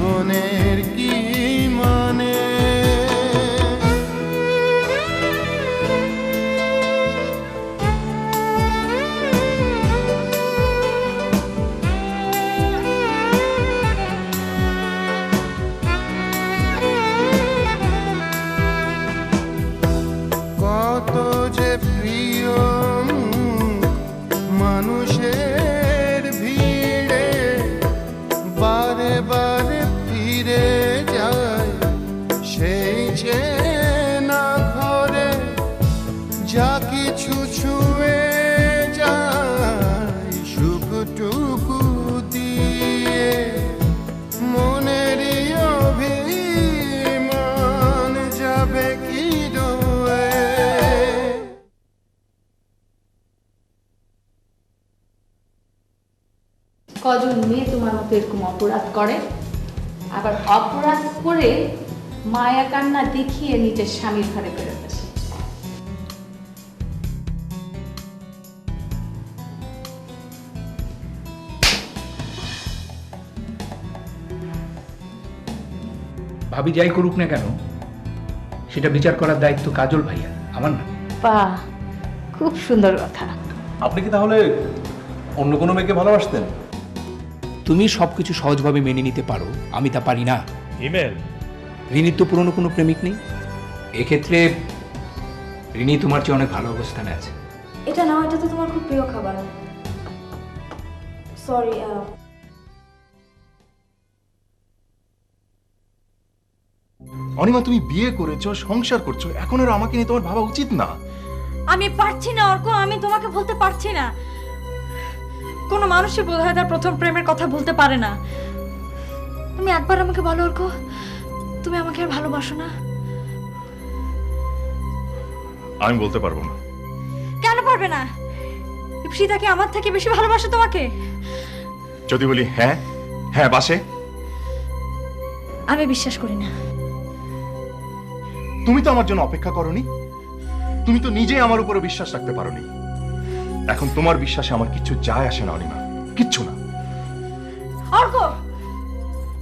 জীবনের কিছু ছুঁয়ে যায়, সুখটুকু দিয়ে। মনের অভিমান যাবে কি কজন মেয়ে তোমার মতো এরকম অপরাধ করে? আবার অপরাধ করে মায়া কান্না দেখিয়ে নিজের স্বামীর ঘরে ফেরত ভাবি যাই করুক না কেন সেটা বিচার করার দায়িত্ব কাজল ভাইয়া আমার না। বা খুব সুন্দর কথা। আপনি কি তাহলে অন্য কোনো মেয়েকে ভালোবাসতেন? তুমি সবকিছু সহজভাবে মেনে নিতে পারো আমি তা পারি না। ইমেল? রিনির তো পুরনো কোনো প্রেমিক নেই। এক্ষেত্রে রিনি তোমার চেয়ে অনেক ভালো অবস্থানে আছে। এটা নাও এটা তো তোমার খুব প্রিয় খাবার। সরি অনিমা তুমি বিয়ে করেছ সংসার করছ এখন আর আমাকে নিয়ে তোমার ভাবা উচিত না। আমি পারছি না অর্ক আমি তোমাকে বলতে পারছি না। কোনো মানুষই বোধ হয় তার প্রথম প্রেমের কথা বলতে পারে না। তুমি একবার আমাকে বলো অর্ক তুমি আমাকে আর ভালোবাসো না। আমি বলতে পারব না। কেন পারবে না? ইপসিতা কি আমার থেকে বেশি ভালোবাসে তোমাকে? যদি বলি হ্যাঁ হ্যাঁ বাসে। আমি বিশ্বাস করি না। তুমি তো আমার জন্য অপেক্ষা করনি। তুমি তো নিজেই আমার উপরে বিশ্বাস রাখতে পারোনি। এখন তোমার বিশ্বাসে আমার কিচ্ছু যায় আসে না অনিমা। কিচ্ছু না। অর্ক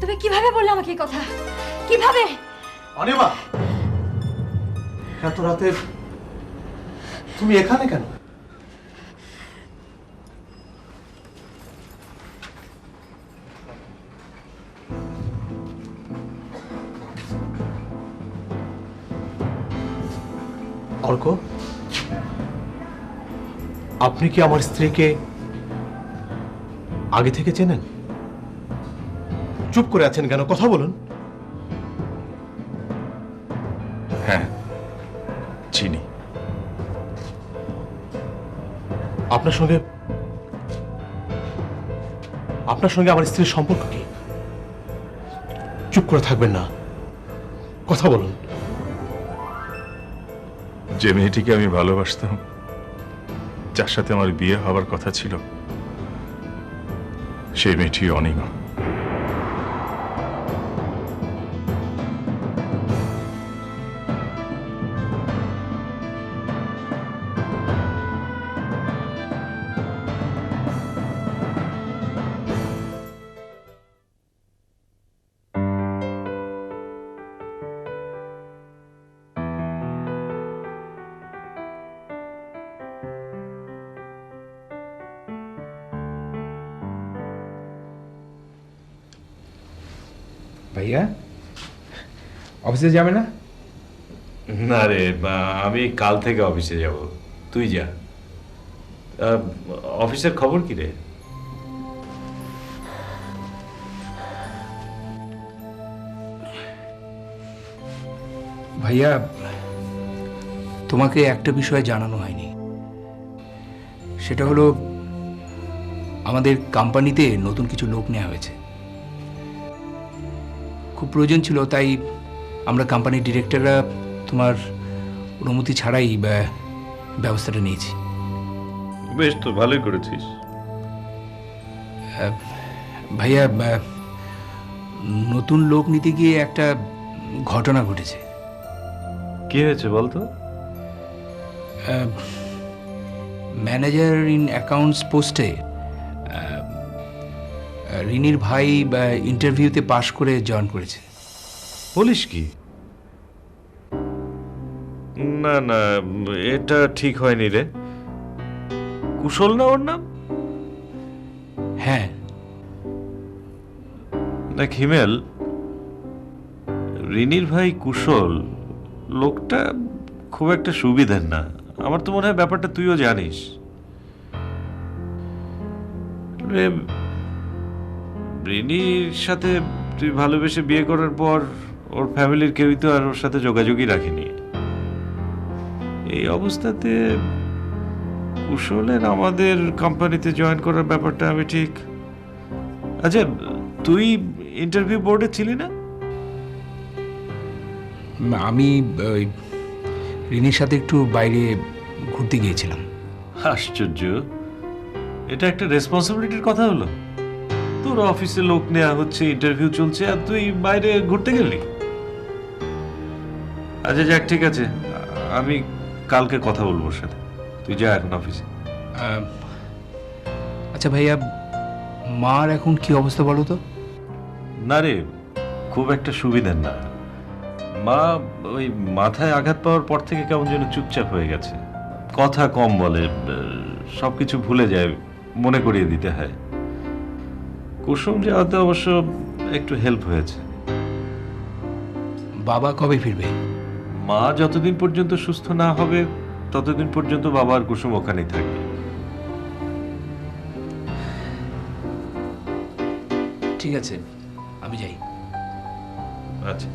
তুমি কীভাবে বললে আমাকে এই কথা? কীভাবে? অনিমা! এত রাতে তুমি এখানে কেন? আপনি কি আমার স্ত্রীকে আগে থেকে চেনেন? চুপ করে আছেন কেন? কথা বলুন। হ্যাঁ চিনি। আপনার সঙ্গে আপনার সঙ্গে আমার স্ত্রীর সম্পর্ক কি? চুপ করে থাকবেন না। কথা বলুন। যে মেয়েটিকে আমি ভালোবাসতাম যার সাথে আমার বিয়ে হওয়ার কথা ছিল সেই মেয়েটি অনিমা। ভাইয়া? অফিসে যাবে না? না রে বা আমি কাল থেকে অফিসে যাব। তুই যা। অফিসের খবর কি রে? ভাইয়া তোমাকে একটা বিষয় জানানো হয়নি। সেটা হলো আমাদের কোম্পানিতে নতুন কিছু লোক নেওয়া হয়েছে। খুব প্রয়োজন ছিল তাই আমরা কোম্পানির ডিরেক্টররা তোমার অনুমতি ছাড়াই ব্যবস্থাটা নিয়েছি। বেশ তো ভালোই করেছিস। ভাইয়া নতুন লোক নিতে গিয়ে একটা ঘটনা ঘটেছে। কি হয়েছে বলতো? ম্যানেজার ইন অ্যাকাউন্টস পোস্টে রিনির ভাই ইন্টারভিউতে পাশ করে জয়েন করেছে। বলিস কি? না না এটা ঠিক হয়নি রে। কুশল না ওর নাম? হ্যাঁ। দেখ হিমেল রিনির ভাই কুশল লোকটা খুব একটা সুবিধের না। আমার তো মনে হয় ব্যাপারটা তুইও জানিস। রে, রিনির সাথে তুই ভালোবেসে বিয়ে করার পর ওর ফ্যামিলির কেউই তো আর ওর সাথে যোগাযোগই রাখেনি। এই অবস্থাতে কুশলের আমাদের কোম্পানিতে জয়েন করার ব্যাপারটা আমি ঠিক আচ্ছা তুই ইন্টারভিউ বোর্ডে ছিলি না? আমি ওই রিনির সাথে একটু বাইরে ঘুরতে গিয়েছিলাম। আশ্চর্য। এটা একটা রেসপন্সিবিলিটির কথা হলো। তোর অফিসে লোক নেওয়া হচ্ছে ইন্টারভিউ চলছে আর তুই বাইরে ঘুরতে গেলি? আচ্ছা যাক ঠিক আছে। আমি কালকে কথা বলব সাথে। তুই যা এখন অফিসে। আচ্ছা ভাইয়া মার এখন কি অবস্থা বলো তো? না রে খুব একটা সুবিধার না। মা ওই মাথায় আঘাত পাওয়ার পর থেকে কেমন যেন চুপচাপ হয়ে গেছে। কথা কম বলে সব কিছু ভুলে যায় মনে করিয়ে দিতে হয়। কুসুম যাওয়াতে অবশ্য একটু হেল্প হয়েছে। বাবা কবে ফিরবে? মা যতদিন পর্যন্ত সুস্থ না হবে ততদিন পর্যন্ত বাবা আর কুসুম ওখানেই থাকবে। ঠিক আছে আমি যাই। আচ্ছা।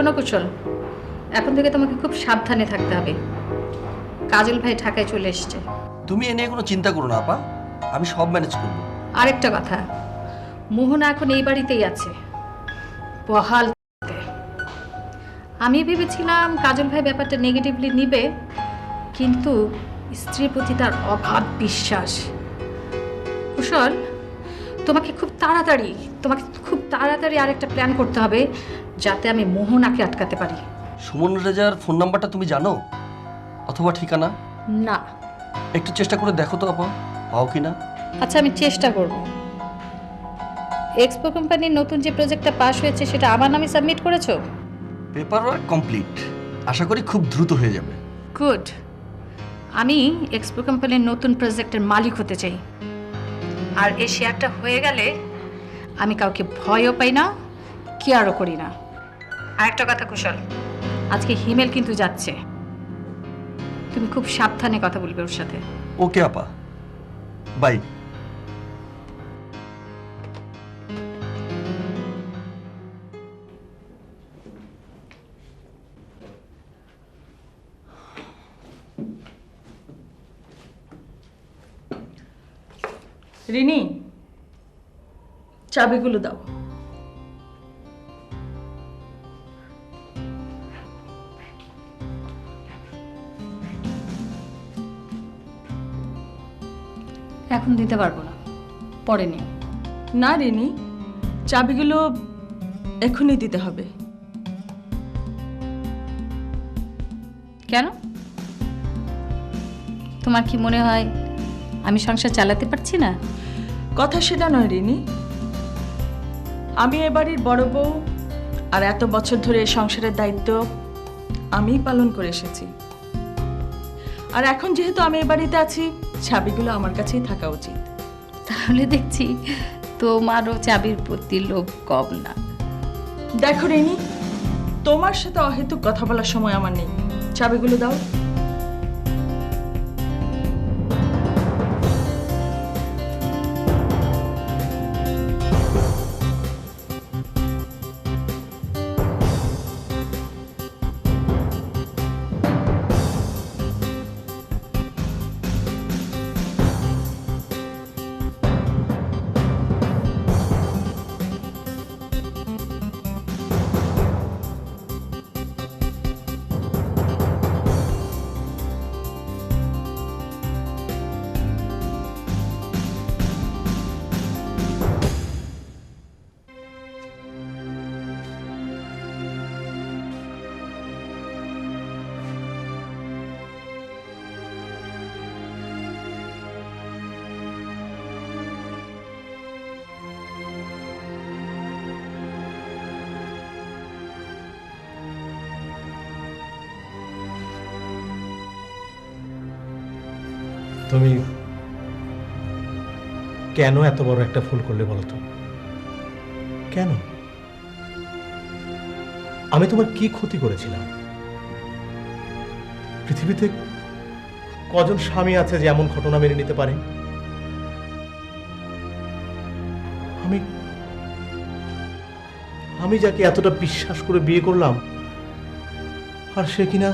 শোনো কুশল এখন থেকে তোমাকে খুব সাবধানে থাকতে হবে। কাজল ভাই ঢাকায় চলে এসছে। তুমি এ নিয়ে কোনো চিন্তা করো না আপা। আমি সব ম্যানেজ করব। আরেকটা কথা মোহনা এখন এই বাড়িতেই আছে। বহাল আমি ভেবেছিলাম কাজল ভাই ব্যাপারটা নেগেটিভলি নিবে কিন্তু স্ত্রীর প্রতি তার অভাব বিশ্বাস। কুশল তোমাকে খুব তাড়াতাড়ি তোমাকে খুব তাড়াতাড়ি আরেকটা প্ল্যান করতে হবে যাতে আমি মোহনাকে আটকাতে পারি। সুমন রেজার ফোন নাম্বারটা তুমি জানো? অথবা ঠিকানা? না। একটু চেষ্টা করে দেখো তো আপা পাও কি না? আচ্ছা আমি চেষ্টা করব। এক্সপো কোম্পানির নতুন যে প্রজেক্টটা পাস হয়েছে সেটা আমার নামে সাবমিট করেছ? পেপার ওয়ার্ক কমপ্লিট আশা করি খুব দ্রুত হয়ে যাবে। গুড আমি এক্সপো কোম্পানির নতুন প্রজেক্টের মালিক হতে চাই। আর এই শেয়ারটা হয়ে গেলে আমি কাউকে ভয়ও পাই না, কেয়ারও করি না। আরেকটা কথা কুশল, আজকে হিমেল কিন্তু যাচ্ছে। তুমি খুব সাবধানে কথা বলবে ওর সাথে। ওকে, আপা। বাই। রিনি চাবিগুলো দাও। এখন দিতে পারব না। পরে নিও। না রিনি চাবিগুলো এখনই দিতে হবে। কেন? তোমার কি মনে হয় আমি সংসার চালাতে পারছি না? কথা সেটা নয় রিনি। আমি এ বাড়ির বড় বউ আর এত বছর ধরে এই সংসারের দায়িত্ব আমিই পালন করে এসেছি। আর এখন যেহেতু আমি এ বাড়িতে আছি চাবিগুলো আমার কাছেই থাকা উচিত। তাহলে দেখছি তোমারও চাবির প্রতি লোভ কম না। দেখো রেনি তোমার সাথে অহেতুক কথা বলার সময় আমার নেই। চাবিগুলো দাও। তুমি কেন এত বড় একটা ভুল করলে বলো তো কেন? আমি তোমার কি ক্ষতি করেছিলাম? পৃথিবীতে কজন স্বামী আছে যে এমন ঘটনা মেনে নিতে পারে? আমি আমি যাকে এতটা বিশ্বাস করে বিয়ে করলাম, আর সে কিনা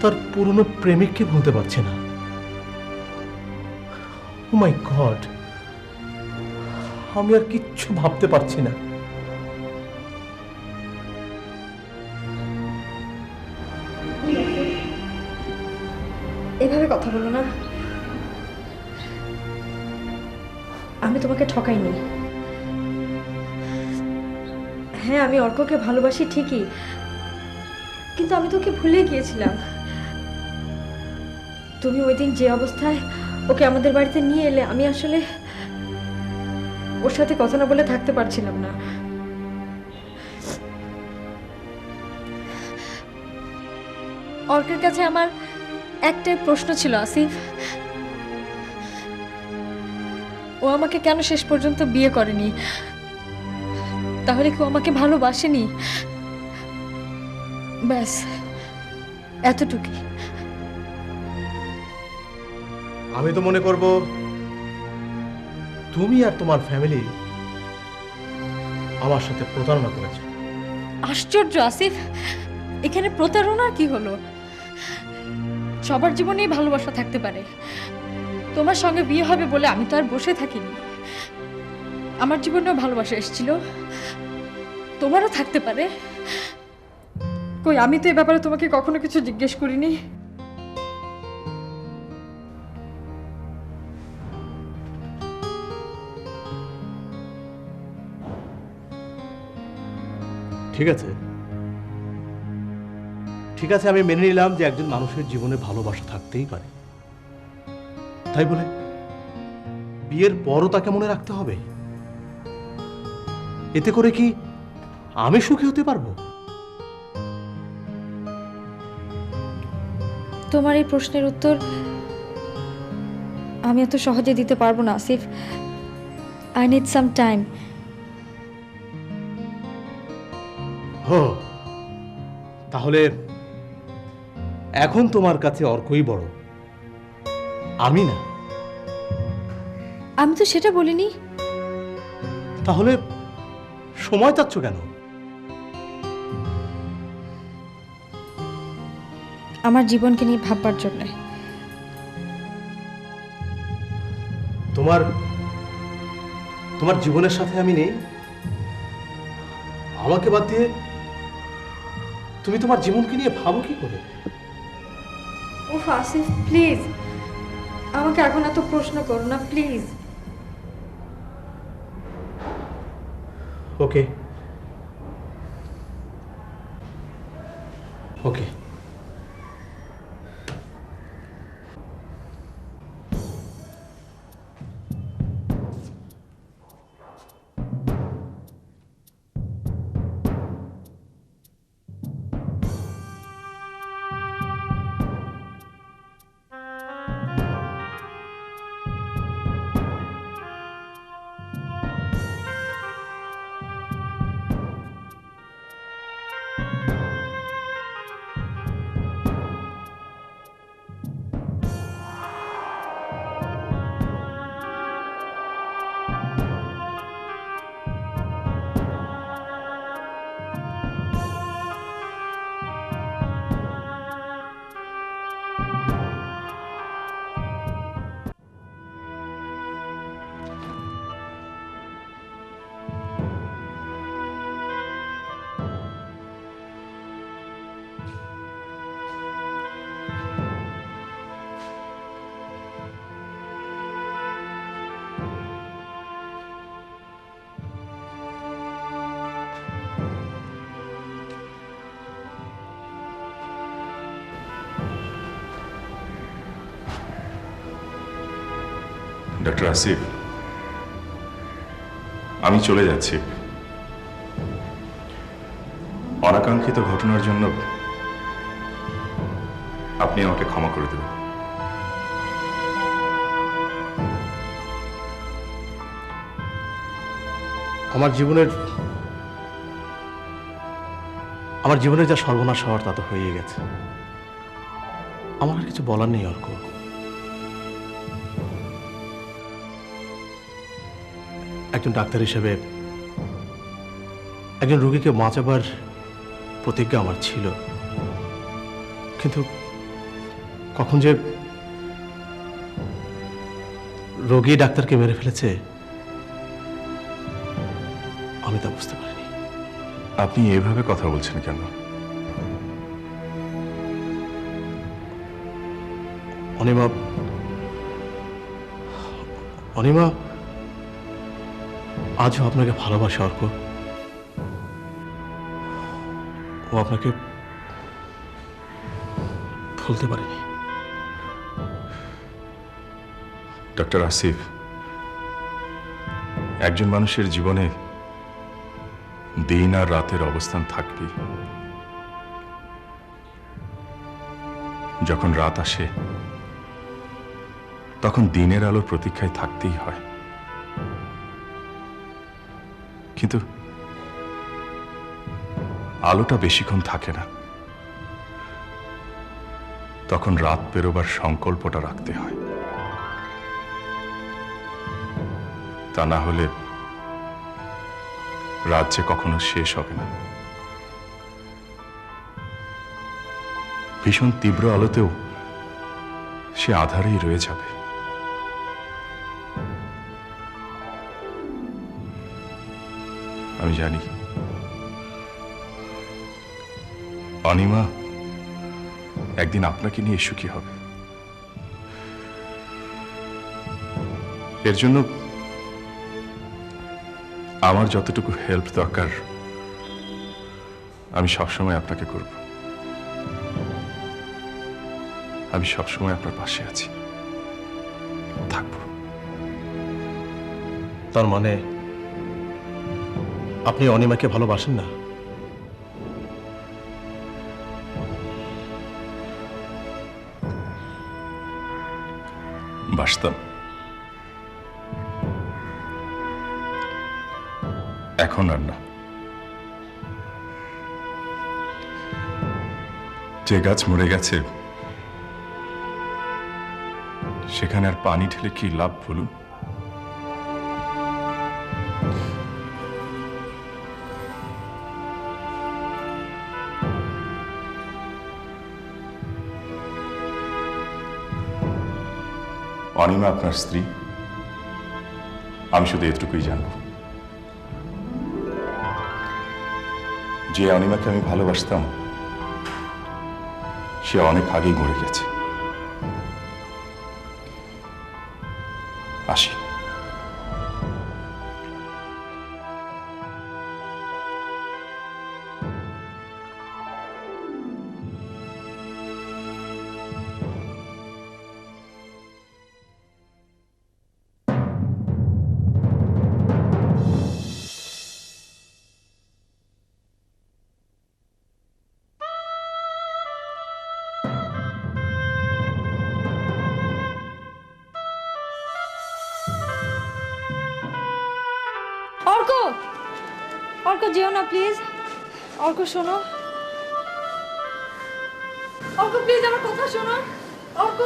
তার পুরনো প্রেমিককে ভুলতে পারছে না। মাই গড আমি আর কিচ্ছু ভাবতে পারছি না। এভাবে কথা বলো না। আমি তোমাকে ঠকাইনি। হ্যাঁ আমি অর্ককে ভালোবাসি ঠিকই। কিন্তু আমি তোকে ভুলে গিয়েছিলাম। তুমি ওই দিন যে অবস্থায় ওকে আমাদের বাড়িতে নিয়ে এলে আমি আসলে ওর সাথে কথা না বলে থাকতে পারছিলাম না। অর্কের কাছে আমার একটাই প্রশ্ন ছিল, আসিফ। ও আমাকে কেন শেষ পর্যন্ত বিয়ে করেনি? তাহলে কি ও আমাকে ভালোবাসেনি? ব্যাস, এতটুকুই। আমি তো মনে করব তুমি আর তোমার ফ্যামিলি আমার সাথে প্রতারণা করেছে। আশ্চর্য, আসিফ। এখানে প্রতারণার কি হলো? সবার জীবনেই ভালোবাসা থাকতে পারে। তোমার সঙ্গে বিয়ে হবে বলে আমি তো আর বসে থাকিনি। আমার জীবনেও ভালোবাসা এসেছিল। তোমারও থাকতে পারে। কই, আমি তো এ ব্যাপারে তোমাকে কখনো কিছু জিজ্ঞেস করিনি? ঠিক আছে? ঠিক আছে, আমি মেনে নিলাম যে একজন মানুষের জীবনে ভালোবাসা থাকতেই পারে। তাই বলে বিয়ের পরও তাকে মনে রাখতে হবে? এতে করে কি আমি সুখী হতে পারব? তোমার এই প্রশ্নের উত্তর আমি এত সহজে দিতে পারব না, Asif. I need some time তাহলে এখন তোমার কাছে অর্কই বড়। আমি না। আমি তো সেটা বলিনি। তাহলে সময় চাচ্ছ কেন? আমার জীবনকে নিয়ে ভাববার জন্য। তোমার তোমার জীবনের সাথে আমি নেই। আমাকে বাদ দিয়ে তুমি তোমার জীবনকে নিয়ে ভাবো কি করে? ও আসিফ প্লিজ। আমাকে এখন এত প্রশ্ন করো না প্লিজ। ওকে। ডক্টর আসিফ আমি চলে যাচ্ছি। অনাকাঙ্ক্ষিত ঘটনার জন্য আপনি আমাকে ক্ষমা করে দেবেন। আমার জীবনের আমার জীবনের যা সর্বনাশ হওয়ার তা তো হয়ে গেছে। আমার কিছু বলার নেই, অর্ক। একজন ডাক্তার হিসেবে একজন রোগীকে বাঁচাবার প্রতিজ্ঞা আমার ছিল। কিন্তু কখন যে রোগী ডাক্তারকে মেরে ফেলেছে আমি তা বুঝতে পারিনি। আপনি এভাবে কথা বলছেন কেন? অনিমা অনিমা আজও আপনাকে ভালোবাসে, অর্ক। ও আপনাকে ভুলতে পারেনি। ডক্টর আসিফ, একজন মানুষের জীবনে দিন আর রাতের অবস্থান থাকবেই। যখন রাত আসে, তখন দিনের আলোর প্রতীক্ষায় থাকতেই হয়। কিন্তু আলোটা বেশিক্ষণ থাকে না। তখন রাত পেরোবার সংকল্পটা রাখতে হয়। তা না হলে রাত যে কখনো শেষ হবে না। ভীষণ তীব্র আলোতেও সে আধারেই রয়ে যাবে। জানি। অনিমা, একদিন আপনাকে নিয়ে সুখী হবে। এর জন্য আমার যতটুকু হেল্প দরকার, আমি সবসময় আপনাকে করব। আমি সবসময় আপনার পাশে আছি। থাকব। তার মানে আপনি অনিমাকে ভালোবাসেন না? এখন আর না। যে গাছ মরে গেছে, সেখানে আর পানি ঢেলে কি লাভ বলুন? অনিমা আপনার স্ত্রী? আমি শুধু এটুকুই জানব। যে অনিমাকে আমি ভালোবাসতাম, সে অনেক আগেই মরে গেছে। যেও না প্লিজ অর্ক শোনো। অর্ক প্লিজ আমার কথা শোনো। অর্ক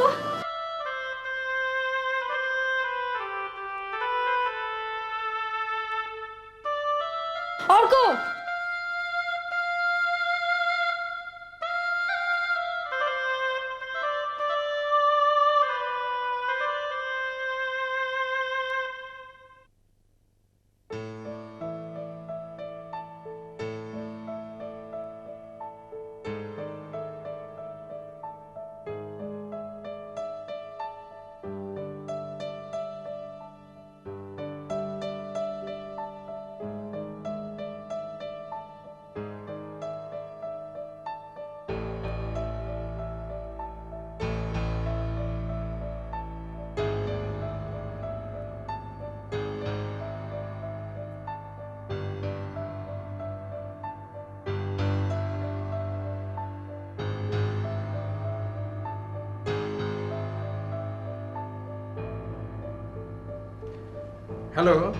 হ্যালো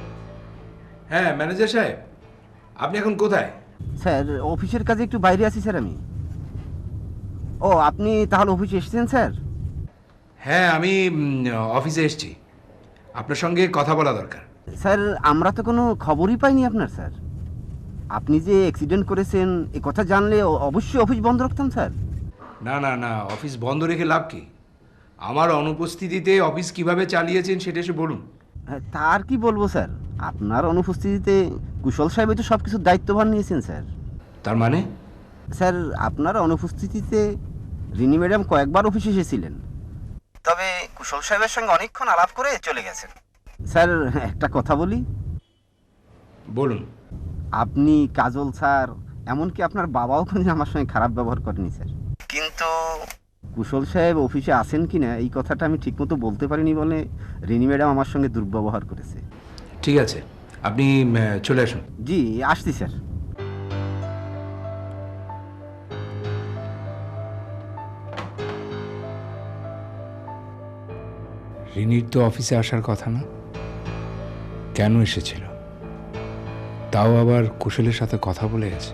হ্যাঁ ম্যানেজার সাহেব আপনি এখন কোথায়? স্যার অফিসের কাজে একটু বাইরে আছি স্যার আমি। ও আপনি তাহলে অফিসে এসেছেন স্যার? হ্যাঁ আমি উম, অফিসে এসেছি। আপনার সঙ্গে কথা বলা দরকার। স্যার আমরা তো কোনো খবরই পাইনি আপনার স্যার। আপনি যে অ্যাক্সিডেন্ট করেছেন এ কথা জানলে অ- অবশ্যই অফিস বন্ধ রাখতাম স্যার। না না না অফিস বন্ধ রেখে লাভ কি? আমার অনুপস্থিতিতে অফিস কীভাবে চালিয়েছেন সেটা এসে বলুন। তার কি বলব স্যার? আপনার অনুপস্থিতিতে কুশল সাহেব তো সব কিছুর দায়িত্বভার নিয়েছেন স্যার। তার মানে? স্যার আপনার অনুপস্থিতিতে রিনি ম্যাডাম কয়েকবার অফিসে এসেছিলেন। তবে কুশল সাহেবের সঙ্গে অনেকক্ষণ আলাপ করে চলে গেছেন। স্যার একটা কথা বলি। বলুন। আপনি কাজল স্যার এমনকি আপনার বাবাও কিন্তু আমার সঙ্গে খারাপ ব্যবহার করেনি স্যার। কিন্তু কুশল সাহেব অফিসে আছেন কি না এই কথাটা আমি ঠিকমতো বলতে পারিনি বলে রিনি ম্যাডাম আমার সঙ্গে দুর্ব্যবহার করেছে। ঠিক আছে আপনি চলে আসুন। জি আসছি স্যার। রিনির তো অফিসে আসার কথা না। কেন এসেছিল? তাও আবার কুশলের সাথে কথা বলে গেছে?